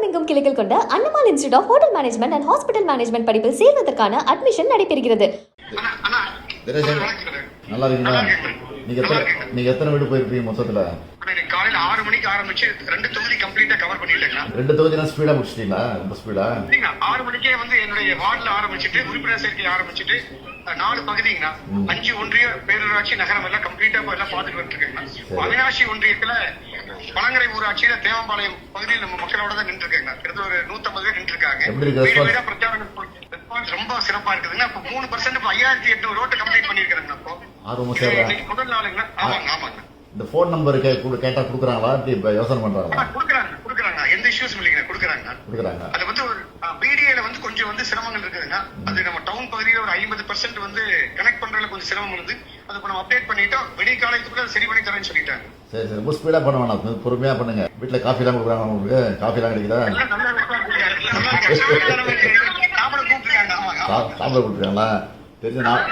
உலகமெங்கும் கிளைகள் கொண்ட Annamal institute of hotel management and hospital management படிப்பில் சேர்வதற்கான அட்மிஷன் நடைபெறுகிறது. நல்லா இருக்கீங்களா? நீங்க எத்தனை வீடு போயிருப்பீங்க மொத்தத்துல? ஆறு மணிக்கு ஆரம்பிச்சு ரெண்டு தொகுதி கம்ப்ளீட்டா கவர் பண்ணிட்டேங்கண்ணா ரெண்டு தொகுதினா ஸ்பீடா முடிச்சிட்டீங்களா? ரொம்ப ஸ்பீடா ஆறு மணிக்கே வந்து என்னுடைய வார்டுல ஆரம்பிச்சுட்டு உறுப்பினர் சேர்க்கை ஆரம்பிச்சுட்டு நாலு பகுதிங்கண்ணா அஞ்சு ஒன்றிய பேரூராட்சி நகரம் எல்லாம் கம்ப்ளீட்டா எல்லாம் பார்த்துட்டு வந்துருக்கேங்கண்ணா அவினாசி ஒன்றியத்துல பழங்கரை ஊராட்சியில தேவம்பாளையம் பகுதியில் நம்ம மக்களோட தான் நின்று இருக்கேங்கண்ணா கிட்டத்தட்ட ஒரு நூத்தம்பது பேர் நின்று இருக்காங்க பிரச்சாரம் ரொம்ப சிறப்பா இருக்குதுங்க. இப்போ மூணு பர்சன்ட் ஐயாயிரத்தி எட்நூறு ரோட்டு கம்ப்ளீட் பண்ணிருக்கிறேங்க இப்போ. முதல் நாளுங்க. ஆமாங்க ஆமாங்க. இந்த ஃபோன் நம்பர் கேட்டா கொடுக்குறாங்களா? இப்படி இப்ப யோசனை பண்றாங்களா? குடுக்குறாங்க குடுக்குறாங்க. எந்த இஷ்யூஸ் இல்லைங்க குடுக்குறாங்க. கொடுக்குறாங்க. அது வந்து ஒரு பிடிஏல வந்து கொஞ்சம் வந்து சிரமங்கள் இருக்குதுங்க. அது நம்ம டவுன் பகுதியில ஒரு ஐம்பது பர்சன்ட் வந்து கனெக்ட் பண்றதுல கொஞ்சம் சிரமம் இருந்து அது இப்போ நம்ம அப்டேட் பண்ணிட்டோம் விடிய காலத்துக்குள்ள சரி பண்ணி தரேன்னு சொல்லிட்டாங்க. சரி சரி. ரொம்ப ஸ்பீடா பண்ண வேணாம். பொறுமையா பண்ணுங்க. வீட்டுல காஃபி எல்லாம் கொடுக்குறாங்க உங்களுக்கு? காஃபி எல்லாம் கிடைக்குதா. சாப்பிட கொடுக்குறாங்களா தெரிஞ்ச நான்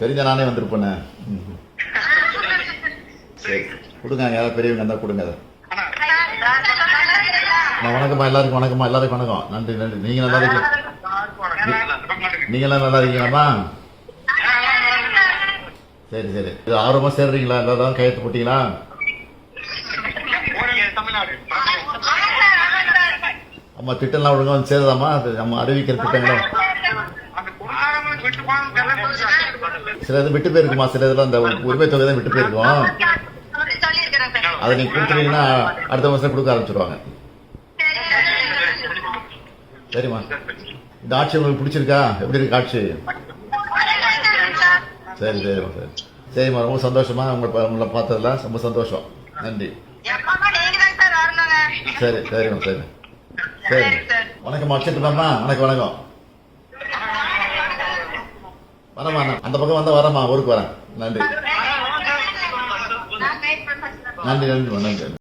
தெரிஞ்ச நானே வந்திருப்பேனே. சரி. கொடுங்க யாராவது பெரியவங்க இருந்தால் கொடுங்க அதை. வணக்கம்மா எல்லாருக்கும் வணக்கம்மா எல்லாருக்கும் வணக்கம். நன்றி நன்றி. நீங்க நல்லா இருக்கீங்க. நீங்களாம் நல்லா இருக்கீங்களாம்மா? சரி சரி. இது ஆர்வமா சேர்றீங்களா? எல்லாரும் கையெழுத்து போட்டீங்களா? தமிழ்நாடு அம்மா திட்டம்லாம் ஒழுங்காக வந்து சேருதாம்மா? அது நம்ம அறிவிக்கிற திட்டங்களும் சில இது விட்டு போயிருக்குமா? சில இதெல்லாம் இந்த உரிமை தொகை தான் விட்டு போயிருக்கோம். அதை நீங்க கொடுத்துட்டீங்கன்னா அடுத்த மாதம் கொடுக்க ஆரம்பிச்சிருவாங்க. சரிம்மா. இந்த ஆட்சி உங்களுக்கு பிடிச்சிருக்கா? எப்படி இருக்கு ஆட்சி? சரி சரிம்மா சரி. சரிம்மா ரொம்ப சந்தோஷமா உங்களை உங்களை பார்த்ததுல ரொம்ப சந்தோஷம். நன்றி. சரி சரிம்மா சரி. சரி. வணக்கம் அக்ஷத்துமாம்மா வணக்கம் வணக்கம். வரமா அந்த பக்கம் வந்தா வரமா ஊருக்கு வரேன். நன்றி. なんでなんでもないんだよ。